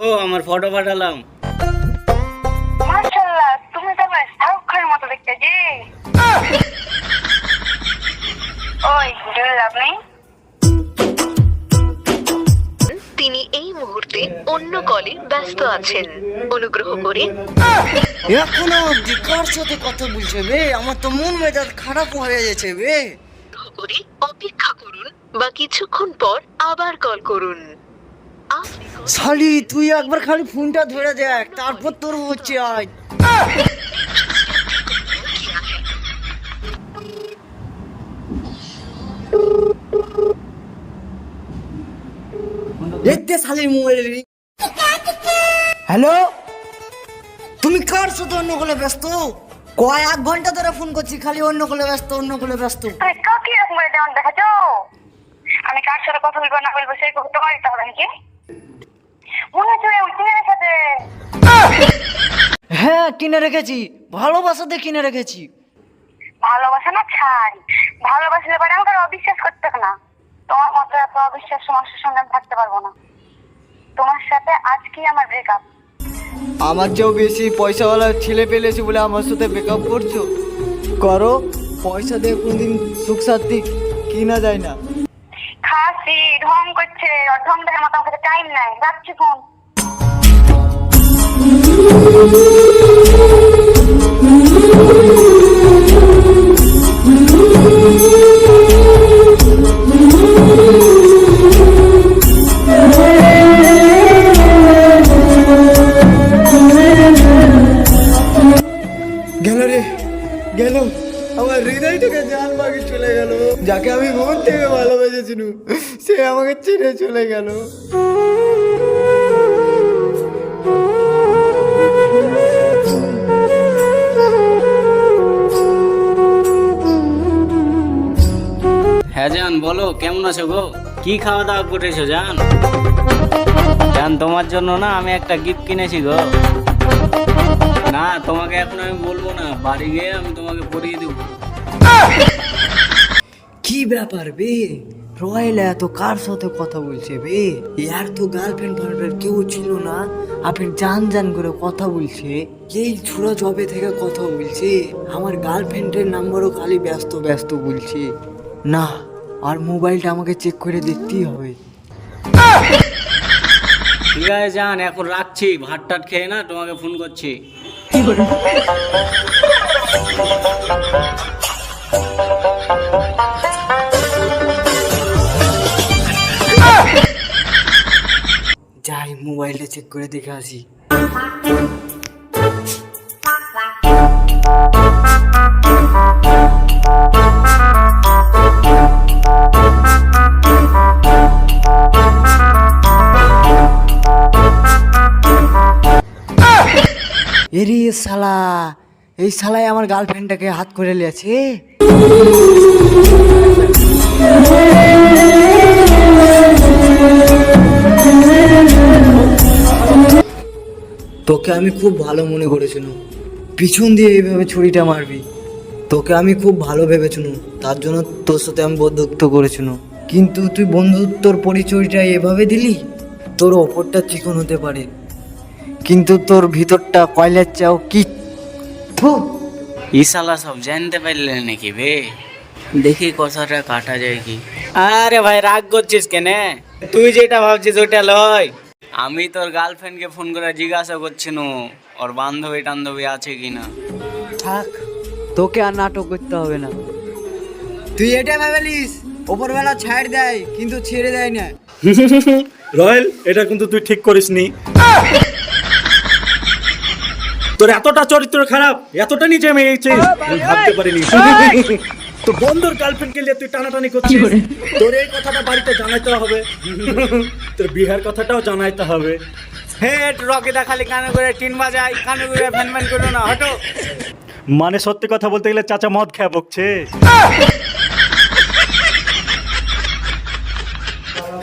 ও আমার ফটো পাঠালাম। মাশাআল্লাহ তুমি তো বেশ শাহরুখ খানের মতো দেখতে জি। ওই ডু লাভ তিনি এই মুহূর্তে অন্য কলে ব্যস্ত আছেন। অনুগ্রহ করে। এখনও অব্দি কার সাথে কথা বলছে বে? আমার তো মন মেজাজ খারাপ হয়ে গেছে বে। অনুগ্রহ করে অপেক্ষা করুন বা কিছুক্ষণ পর আবার কল করুন। আপনি শালি, তুই একবার খালি ফোনটা ধরে দেখ, তারপর তোর হচ্ছে আজ। দেখতে শালি মোবাইল হ্যালো? তুমি কার সাথে অন্য কলে ব্যস্ত? কয় এক ঘণ্টা ধরে ফোন করছি, খালি অন্য কলে ব্যস্ত, অন্য কলে ব্যস্ত। কাকে এরকম করে দেখাচ্ছ? আমি কার সাথে কথা বলব না বলব, সেই কথা তোমার দিতে হবে নাকি মনে হচ্ছে ওই টিনের সাথে হ্যাঁ কিনে রেখেছি। ভালোবাসাতে কিনে রেখেছি। ভালোবাসা না ছাই ভালোবাসলে পারে আমাকে অবিশ্বাস করতে হবে না। তোমার মতো এত অবিশ্বাস মানুষের সঙ্গে আমি থাকতে পারব না। তোমার সাথে আজকেই আমার ব্রেকআপ আমার চেয়েও বেশি পয়সাওয়ালা ছেলে পেলেছি বলে আমার সাথে ব্রেকআপ করছ। করো পয়সা দিয়ে কোনদিন সুখ শান্তি কিনা যায় না। খাসি ঢং করছে ঢং দেখার মতো আমার টাইম নাই। রাখছি ফোন গেল রে গেল। থেকে জান চলে গেল। যাকে আমি মন থেকে ভালোবেসেছিল সে আমাকে ছেড়ে চলে গেল। হ্যাঁ বলো, কেমন আছো গো? কি খাওয়া দাওয়া করেছ জান? জান, তোমার জন্য না আমি একটা গিফট কিনেছি গো। না, তোমাকে এখন আমি বলব না, বাড়ি গিয়ে আমি তোমাকে পরিয়ে দেবো। কি ব্যাপার বে? রয়েল এত কার সাথে কথা বলছে বে? ইয়ার তো গার্লফ্রেন্ড ফার্লফ্রেন্ড কেউ ছিল না। আপনি জান জান করে কথা বলছে। এই ছোড়া জবে থেকে কথা বলছে। আমার গার্লফ্রেন্ডের নাম্বারও খালি ব্যস্ত ব্যস্ত বলছে। না আর মোবাইলটা আমাকে চেক করে দেখতেই হবে। ঠিক আছে জান এখন রাখছি। ভাত টাট খেয়ে না তোমাকে ফোন করছি। মোবাইলটা চেক করে দেখে আসি। এরি শালা এই আমার গার্লফ্রেন্ডটাকে হাত করে লিয়েছে তোকে আমি খুব ভালো মনে করেছিলাম পিছন দিয়ে এইভাবে ছুরিটা মারবি। তোকে আমি খুব ভালো ভেবেছিলাম তার জন্য তোর সাথে আমি বন্ধুত্ব করেছিলাম কিন্তু তুই বন্ধুত্বর পরিচয়টা এভাবে দিলি? তোর ওপরটা চিকন হতে পারে। কিন্তু তোর ভিতরটা কয়লার চাও কি? ইশালা সব জানতে পারলে নাকি বে? দেখি কথাটা কাটা যায় কি। আরে ভাই রাগ করছিস কেনে? তুই যেটা ভাবছিস ওটা লয়। আমি তোর গার্লফ্রেন্ডকে ফোন করে জিজ্ঞাসা করছিনু ওর বান্ধবী টান্ধবী আছে কিনা? থাক তোকে আর নাটক করতে হবে না। তুই এটা ভেবেলিস? ওপরবেলা ছাড় দেয় কিন্তু ছেড়ে দেয় না। রয়েল এটা কিন্তু তুই ঠিক করিসনি তোর এতটা চরিত্র খারাপ এতটা নিচে আমি ভাবতে পারিনি। তো বন্ধুর গার্লফ্রেন্ডকে নিয়ে তুই টানাটানি করছিস? তোর এই কথাটা বাড়িতে জানাইতে হবে। তোর বিহার কথাটাও জানাইতে হবে। হেট রকিদা খালি কানে করে টিন বাজাই কানে করে ফ্যান ফ্যান করো না হটো। মানে সত্যি কথা বলতে গেলে চাচা মদ খেয়ে বকছে।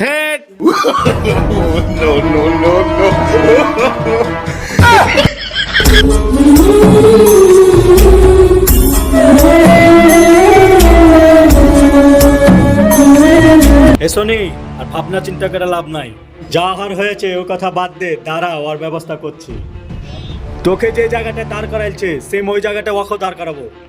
হেট। নেই, আর ভাবনা চিন্তা করে লাভ নাই। যা হার হয়েছে, ও কথা বাদ দে দাঁড়া ওর ব্যবস্থা করছি। তোকে যে জায়গাটা দাঁড় করাইছে সেম ওই জায়গাটা ওকে দাঁড় করাবো।